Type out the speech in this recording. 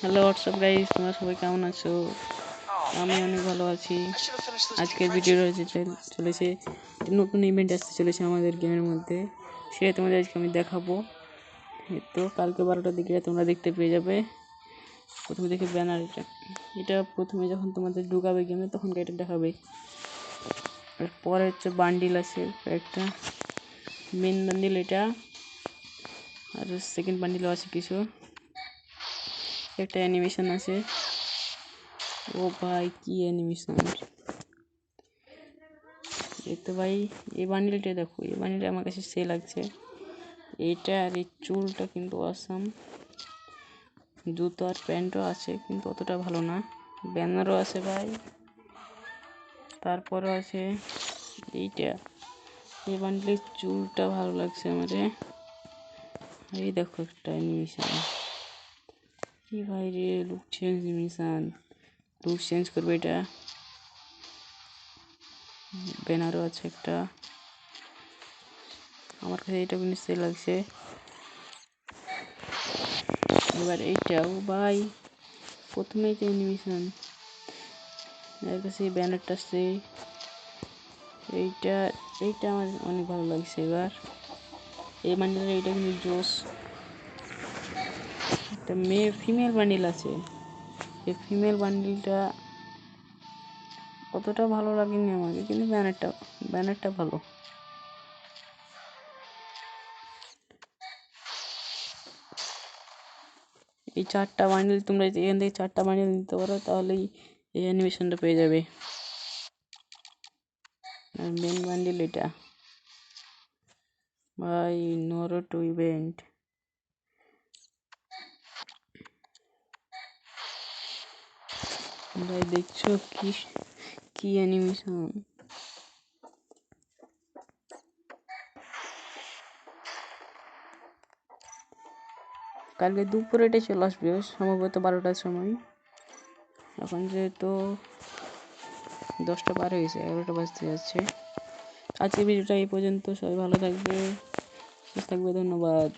Hello WhatsApp guys তোমরা সবাই কেমন আছো? আমি অনেক ভালো আছি। আজকের ভিডিও রয়েছে চলেছে নতুন ইভেন্ট আসতে চলেছে আমাদের গেমের মধ্যে, সেটা তোমাদের আজকে আমি দেখাবো। তো, কালকে বারোটার দিকে তোমরা দেখতে পেয়ে যাবে। প্রথমে দেখে ব্যানার এটা। এটা প্রথমে যখন তোমাদের ঢুকাবে গেমে তখন এটা দেখাবে। পরে হচ্ছে বান্ডিল আছে একটা। মেন বান্ডিল এটা। আর সেকেন্ড বান্ডিলও আছে কিছু। একটা অ্যানিমেশন আছে। ও ভাই, কি অ্যানিমেশন? এই তো ভাই, এই বান্ডিলটা দেখো, এই বান্ডিলটা আমার কাছে সে লাগছে। এইটা আর এই চুলটা কিন্তু আসাম জুতো আর প্যান্টও আছে, কিন্তু অতটা ভালো না। ব্যানারও আছে ভাই। তারপরও আছে এইটা। এই বান্ডিলের চুলটা ভালো লাগছে আমারে। এই দেখো একটা অ্যানিমেশন। কি ভাই রে look change animation look change করবে এটা। ব্যানারও আছে একটা। আমার কাছে এইটা কিন্তু লাগছে। এবার এইটাও, ভাই। প্রথমেই তো অ্যানিমেশন এর কাছে ব্যানারটা আছে। এইটা এইটা আমার অনেক ভালো লাগছে এবার। এই বান্ডিলের এইটা কিন্তু জোস একটা মেয়ে ফিমেল বান্ডিল আছে। এই ফিমেল বান্ডিলটা অতটা ভালো লাগেনি আমাকে, কিন্তু ব্যানারটা ব্যানারটা ভালো। এই চারটা বান্ডিল তোমরা এখান থেকে চারটা বান্ডিল নিতে পারো, তাহলেই এই অ্যানিমেশনটা পেয়ে যাবে। আর মেন বান্ডিল এটা। ভাই নরো টু ইভেন্ট ভাই, দেখছ কি কি অ্যানিমেশন কালকে দুপুরে এটা চলে আসবে সম্ভবত বারোটার সময়। এখন যেহেতু দশটা পার হয়েছে, এগারোটা বাজতে যাচ্ছে। আজকের ভিডিওটা এই পর্যন্ত, সবাই ভালো থাকবে, সুস্থ থাকবে, ধন্যবাদ।